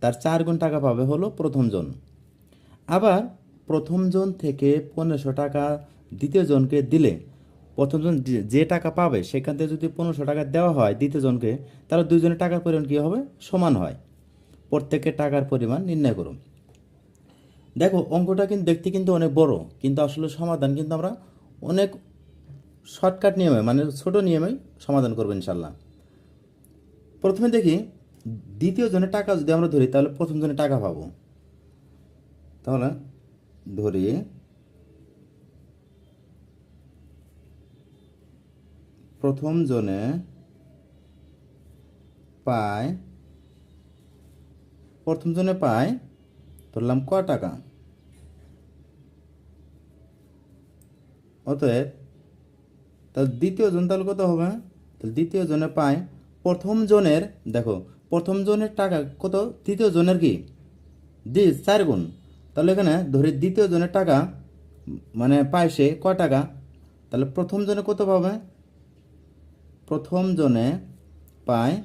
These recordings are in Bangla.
তার চার গুণ টাকা পাবে হলো প্রথম জন। আবার প্রথম জন থেকে পনেরোশো টাকা দ্বিতীয় জনকে দিলে, প্রথম জন যে- টাকা পাবে সেখান থেকে যদি পনেরোশো টাকা দেওয়া হয় দ্বিতীয় জনকে, তাহলে দুইজনের টাকার পরিমাণ কী হবে? সমান হয়। প্রত্যেকের টাকার পরিমাণ নির্ণয় করুন। দেখো, অঙ্কটা কিন্তু দেখতে কিন্তু অনেক বড়, কিন্তু আসলে সমাধান কিন্তু আমরা অনেক শর্টকাট নিয়মে মানে ছোট নিয়মে সমাধান করব ইনশাল্লাহ। প্রথমে দেখি দ্বিতীয় জনের টাকা যদি আমরা ধরি, তাহলে প্রথম জনের টাকা পাবো। তাহলে ধরি, প্রথম জনে পায়, প্রথম জনে পায়, ধরলাম ক টাকা? অতএব, তাহলে দ্বিতীয় জন তাহলে কত হবে? তাহলে দ্বিতীয় জনে পায়, প্রথম জনের, দেখো প্রথম জনের টাকা কত? তৃতীয় জনের কি? দি চার গুণ। তাহলে এখানে ধরি দ্বিতীয় জনের টাকা মানে পায় সে ক টাকা? তাহলে প্রথম জনে কত পাবে? প্রথম জনে পায়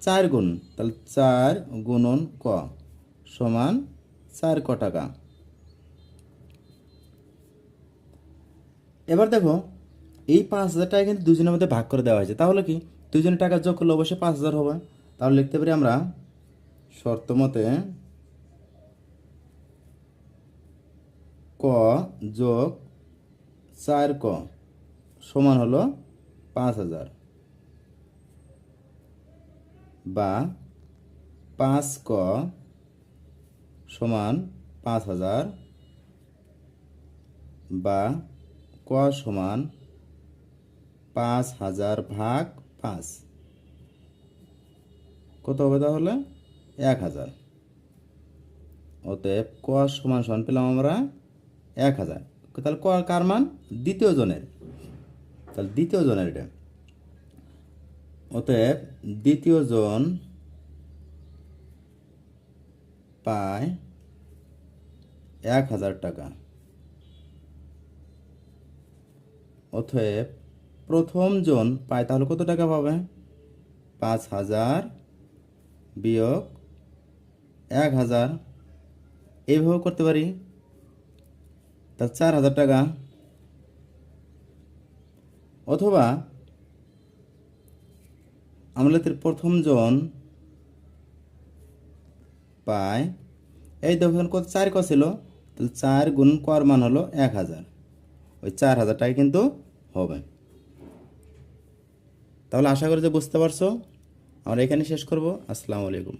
চার গুণ। তাহলে চার গুণন ক সমান চার ক টাকা। এবার দেখো, এই পাঁচ হাজার টাকা কিন্তু দুজনের মধ্যে ভাগ করে দেওয়া হয়েছে। তাহলে কি? দুজনের টাকা যোগ করলে অবশ্যই পাঁচ হাজার হবে। তাহলে লিখতে পারি আমরা শর্ত মতে ক যোগ চার ক সমান হলো পাঁচ হাজার বা পাঁচ ক সমান পাঁচ হাজার বা ক সমান পাঁচ হাজার ভাগ পাঁচ। কত হবে তাহলে? এক হাজার। অতএব ক সমান সমান পেলাম আমরা এক হাজার। তাহলে ক কার মান? দ্বিতীয় জনের। তাহলে দ্বিতীয় জনের এটা। অতএব দ্বিতীয় জন পায় এক হাজার টাকা। অতএব প্রথম জন পায় তাহলে কত টাকা পাবে? পাঁচ হাজার বিয়োগ এক হাজার। এইভাবে করতে পারি। তা চার হাজার টাকা। অথবা আমরা লিখতে প্রথম জন পায়। এই দেখুন কত চার ক ছিল? তাহলে চার গুণ কর মান হলো এক হাজার। ওই চার হাজার টাকা কিন্তু হবে। তাহলে আশা করি যে বুঝতে পারছ? আমরা এখানে শেষ করব। আসসালামু আলাইকুম।